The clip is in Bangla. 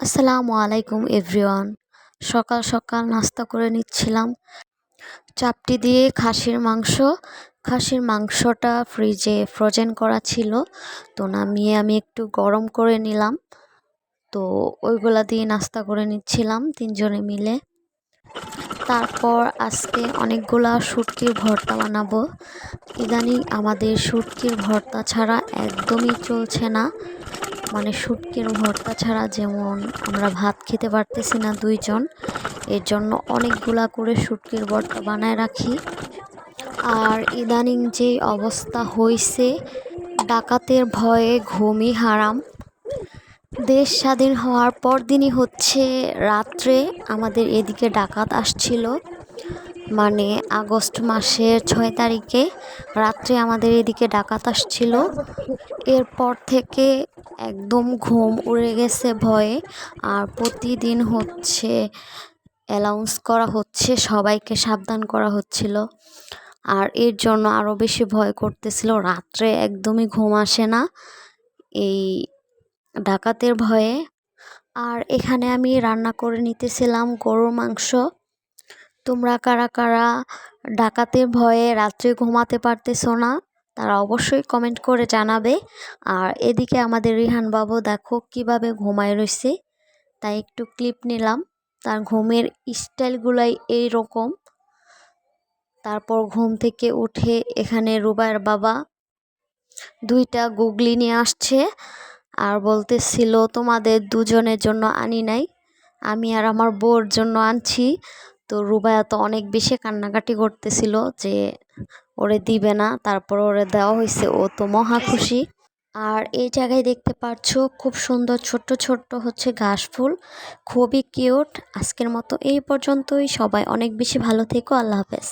আসসালামু আলাইকুম, এভরিওয়ান। সকাল সকাল নাস্তা করে নিচ্ছিলাম। চাপটি দিয়ে খাসির মাংস। খাসির মাংসটা ফ্রিজে ফ্রোজেন করা ছিল, তো নামিয়ে আমি একটু গরম করে নিলাম। তো ওইগুলা দিয়ে নাস্তা করে নিচ্ছিলাম তিনজনে মিলে। তারপর আজকে অনেকগুলা শুটকির ভর্তা বানাবো। ইদানিং আমাদের শুটকির ভর্তা ছাড়া একদমই চলছে না। মানে শুটকির ভর্তা ছাড়া যেমন আমরা ভাত খেতে পারতেছি না দুইজন, এর জন্য অনেকগুলা করে শুটকির ভর্তা বানায় রাখি। আর ইদানিং যে অবস্থা হয়েছে ডাকাতের ভয়ে ঘুমই হারাম। দেশ স্বাধীন হওয়ার পর দিনই হচ্ছে রাত্রে আমাদের এদিকে ডাকাত আসছিল। মানে আগস্ট মাসের ছয় তারিখে রাত্রে আমাদের এদিকে ডাকাত আসছিল। এরপর থেকে একদম ঘুম উড়ে গেছে ভয়ে। আর প্রতিদিন হচ্ছে অ্যালাউন্স করা হচ্ছে, সবাইকে সাবধান করা হচ্ছিল। আর এর জন্য আরও বেশি ভয় করতেছিল। রাত্রে একদমই ঘুম আসে না এই ডাকাতের ভয়ে। আর এখানে আমি রান্না করে নিতেছিলাম গরুর মাংস। তোমরা কারা কারা ডাকাতের ভয়ে রাত্রে ঘুমাতে পারতেছো না? তারা অবশ্যই কমেন্ট করে জানাবে। আর এদিকে আমাদের রিহান বাবু দেখো কীভাবে ঘুমায় রয়েছে। তাই একটু ক্লিপ নিলাম। তার ঘুমের স্টাইলগুলাই এই রকম তারপর ঘুম থেকে উঠে এখানে রুবায়ের বাবা দুইটা গুগলি নিয়ে আসছে আর বলতেছিল, তোমাদের দুজনের জন্য আনি নাই। আমি আর আমার বউর জন্য আনছি। তো রুবায়া তো অনেক বেশি কান্নাকাটি করতেছিল যে ওরে দিবে না, তারপর ওরে দেওয়া হয়েছে ও তো মহা খুশি। আর এই জায়গায় দেখতে পাচ্ছ, খুব সুন্দর ছোট্ট ছোট্ট হচ্ছে ঘাস ফুল। খুবই কিউট। আজকের মতো এই পর্যন্তই। সবাই অনেক বেশি ভালো থেকো। আল্লাহ হাফেজ।